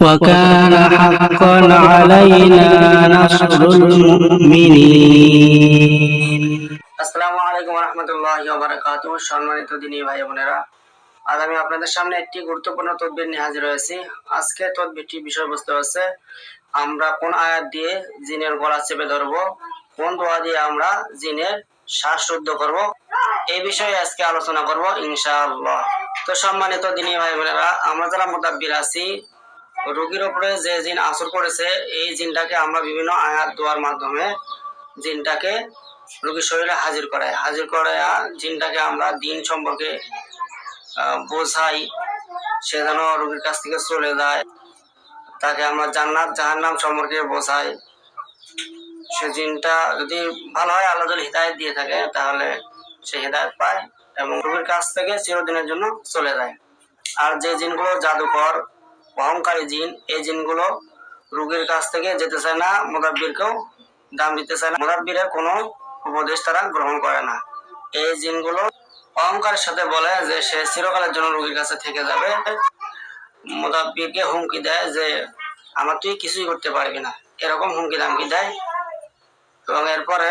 وكان حقا علينا نصر المؤمنين আসসালামু আলাইকুম রহমতুল্লাহ বারাকাতু সম্মানিত দিনী ভাই বোনেরা আজ আমি আপনাদের সামনে একটি গুরুত্বপূর্ণ তদবির নিয়ে হাজির হয়েছি আজকে তদবিরটির বিষয়বস্তু হচ্ছে আমরা কোন আয়াত দিয়ে জিনের গলা চেপে ধরবো কোন দোয়া দিয়ে আমরা জিনের শ্বাসরুদ্ধ করব এই বিষয়ে আজকে আলোচনা করব ইনশাআল্লাহ তো সম্মানিত দিনী ভাই বোনেরা আমরা যারা মোতাব্বির আছি রোগীর উপরে যে জিন আসর করেছে এই জিনটাকে আমরা বিভিন্ন আয়াত দোয়ার মাধ্যমে জিনটাকে রোগীর শরীরে হাজির করায় হাজির করায় জিনটাকে আমরা দিন সম্পর্কে বোঝাই, সে যেন রোগীর কাছ থেকে চলে যায়। তাকে আমরা জান্নাত, জাহান্নাম সম্পর্কে বোঝাই। সে জিনটা যদি ভালো হয়, আল্লাহ যদি হৃদায়ত দিয়ে থাকে, তাহলে সে হৃদায়ত পায় এবং রোগীর কাছ থেকে চিরদিনের জন্য চলে যায়। আর যে জিনগুলো জাদুকর অহংকারী জিন, এই জিনগুলো রুগীর কাছ থেকে যেতে চায় না, মোদাব্বিরকেও দাম দিতে চায় না। মোদাব্বিরের কোনো উপদেশ তারা গ্রহণ করে না। এই জিনগুলো অহংকারের সাথে বলে যে সে চিরকালের জন্য রুগীর কাছে থেকে যাবে। মোদাব্বিরকে হুমকি দেয় যে, আমার তুই কিছুই করতে পারবি না। এরকম হুমকি দামকি দেয়। এবং এরপরে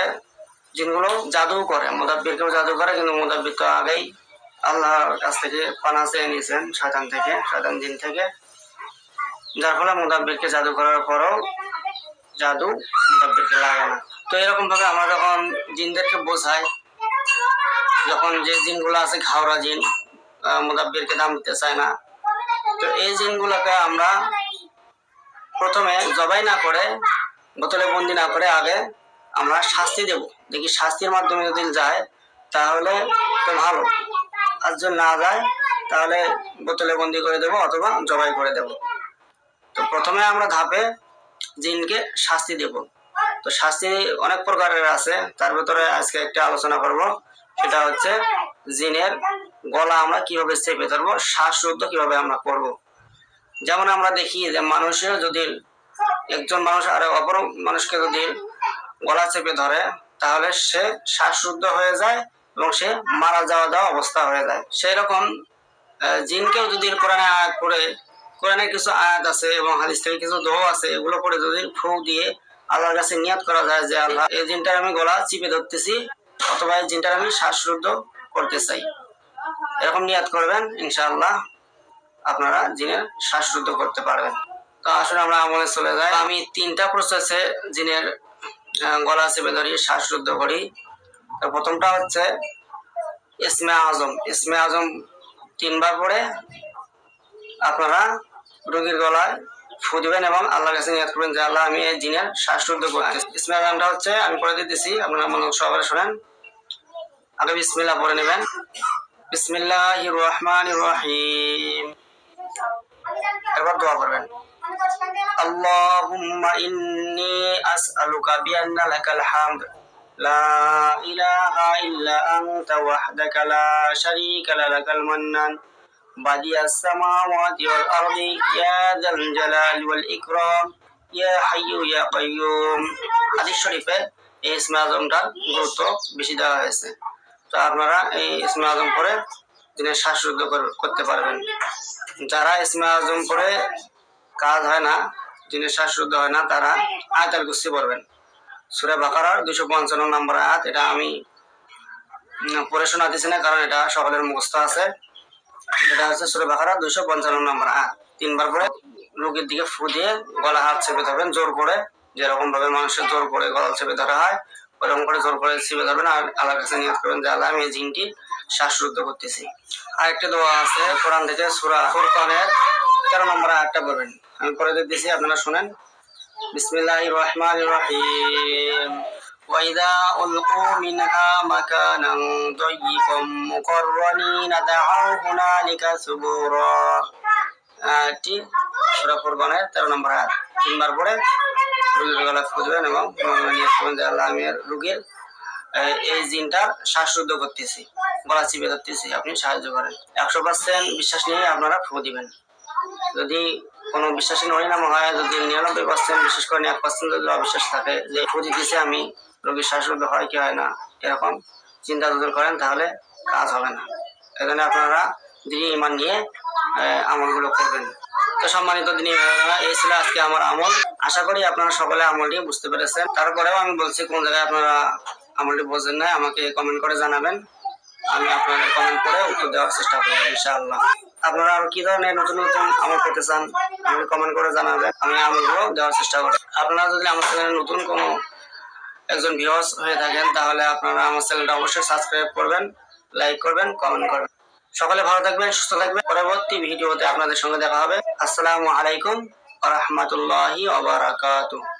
জিনগুলো জাদু করে। মোদাব্বিরকেও জাদু করে, কিন্তু মোদাব্বির তো আগেই আল্লাহর কাছ থেকে পানা চেয়ে নিয়েছেন, শয়তান থেকে, শয়তান জিন থেকে। যার ফলে মোদাব্বিরকে জাদু করার পরও জাদু মোদাব্বিরকে লাগে না। তো এরকম ভাবে আমরা যখন জিনদেরকে বোঝাই, যখন যে জিনগুলো আছে ঘাওড়া জিন মোদাব্বিরকে দাম দিতে চায় না, তো এই জিনগুলোকে আমরা প্রথমে জবাই না করে, বোতলে বন্দি না করে আগে আমরা শাস্তি দেব। দেখি শাস্তির মাধ্যমে যদি যায়, তাহলে তো ভালো। আর যদি না যায়, তাহলে বোতলে বন্দি করে দেব অথবা জবাই করে দেব। তো প্রথমে আমরা ধাপে জিনকে শাস্তি দেব। তো শাস্তি অনেক প্রকারের আছে। তার ভিতরে আজকে একটা আলোচনা করব। সেটা হচ্ছে জিনের গলা আমরা কীভাবে চেপে ধরবো, শ্বাসরুদ্ধ কীভাবে আমরা করব। যেমন আমরা দেখি যে মানুষের যদি একজন মানুষ আর অপর মানুষকে যদি গলা চেপে ধরে, তাহলে সে শ্বাসরুদ্ধ হয়ে যায় এবং সে মারা যাওয়া যাওয়া অবস্থা হয়ে যায়। সেই রকম জিনকেও যদি কোরআনে আয়াত পড়ে কোরআনে কিছু আয়াত আছে এবং হাদিস থেকে কিছু দোহ আছে, এগুলো পড়ে যদি ফু দিয়ে আল্লাহর কাছে নিয়াত করা যায় যে আল্লাহ, এই জিনটার আমি গলা চিপে ধরতেছি অথবা এই জিনটার আমি শ্বাসরুদ্ধ করতে চাই। এরকম নিয়াত করবেন, ইনশাআল্লাহ আপনারা জিনের শ্বাসরুদ্ধ করতে পারবেন। তো আসলে আমরা আমলে চলে যাই। আমি তিনটা প্রসেসে জিনের গলা চেপে ধরি, শ্বাসরুদ্ধ করি। প্রথমটা হচ্ছে ইসমে আজম। ইসমে আজম তিনবার পরে আপনারা রোগীর গলায় ফু দিবেন এবং আল্লাহর কাছে নিয়াত করবেন যে আল্লাহ আমি এই জিনের শ্বাসরুদ্ধ করতে ইসমে আজমটা হচ্ছে আমি পড়ে দিতেছি আপনারা মনে সবাই শোনেন আগে বিসমিল্লাহ পড়ে নেবেন বিসমিল্লাহ রহমান রহিম এবার দোয়া করবেন اللهم إني أسألك بأن لك الحمد لا إله إلا أنت وحدك لا شريك لك المنان بديع السماوات والأرض يا ذا الجلال والإكرام يا حي يا قيوم হাদিস শরীফে এই ইসমে আজমটার গুরুত্ব বেশি দেওয়া হয়েছে তো আপনারা এই ইসমে আজম করে দিনের শ্বাসরুদ্ধ কর- করতে পারবেন যারা ইসমে আজম করে কাজ হয় না দিনের শ্বাসরুদ্ধ হয় না তারা আয়তাল কুস্তি পড়বেন সুরে বাকারার দুশো পঞ্চান্ন নম্বর আয়াত এটা আমি উম, পড়ে শোনাতেছি না কারণ এটা সকলের মুখস্থ আছে এটা হচ্ছে সুরে বাকারা দুশো পঞ্চান্ন নম্বর আয়াত। তিনবার করে রোগীর দিকে ফু দিয়ে গলা হাত চেপে ধরবেন, জোর করে। যেরকম ভাবে মানুষের জোর করে গলা চেপে ধরা হয় ওরকম করে জোর করে চেপে ধরবেন আর আল্লাহর কাছে নিয়ত করবেন যে, আল্লাহ আমি এই জিনটি শ্বাসরুদ্ধ করতেছি। আরেকটা দোয়া আছে, কোরআন থেকে সুরা ফুরকানের তেরো নম্বর আয়াতটা বলবেন আমি পরে দিতেছি আপনারা শুনেন। বিসমিল্লাহ রহমান রহিম। وإذا ألقوا منها مكانا ضيقا مقرنين دعوا هنالك ثبورا আয়াতটি সূরা ফুরকানের তেরো নম্বর আয়াত তিনবার পরে রোগীর গলা খুঁজবেন এবং নিয়ে করবেন যে আল্লাহ আমি আর রোগীর আহ, এই জিনটার শ্বাসরুদ্ধ করতেছি গলা চিপে ধরতেছি আপনি সাহায্য করেন একশো পার্সেন্ট বিশ্বাস নিয়ে আপনারা ফু দিবেন যদি কোনো বিশ্বাসী নরিনাম হয় যদি নিরানব্বই পার্সেন্ট বিশেষ করে এক পার্সেন্ট যদি অবিশ্বাস থাকে যে ফু দিতেছি আমি রোগীর শ্বাসরুদ্ধ হয় কি হয় না, এরকম চিন্তা যদি করেন তাহলে কাজ হবে না। এখানে আপনারা দৃঢ় ইমান নিয়ে আমলগুলো করবেন। তো সম্মানিত দিনী এই ছিল আজকে আমার আমল। আশা করি আপনারা সকলে আমলটি বুঝতে পেরেছেন। তারপরেও আমি বলছি, কোন জায়গায় আপনারা আমলটি বোঝেন নাই, আমাকে কমেন্ট করে জানাবেন। আমি আপনাদের কমেন্ট করে উত্তর দেওয়ার চেষ্টা করব, ইনশাআল্লাহ। আপনারা আরও কি ধরনের নতুন নতুন আমল পেতে চান, আমাকে কমেন্ট করে জানাবেন। আমি আমলগুলো দেওয়ার চেষ্টা করব। আপনারা যদি আমার চ্যানেলে নতুন কোনো একজন ভিউয়ার্স হয়ে থাকেন, তাহলে আপনারা আমার চ্যানেলটা অবশ্যই সাবস্ক্রাইব করবেন লাইক করবেন কমেন্ট করবেন। সকালে ভালো থাকবেন, সুস্থ থাকবেন। পরবর্তী ভিডিওতে আপনাদের সঙ্গে দেখা হবে। আসসালামু আলাইকুম বারাকাতুহু।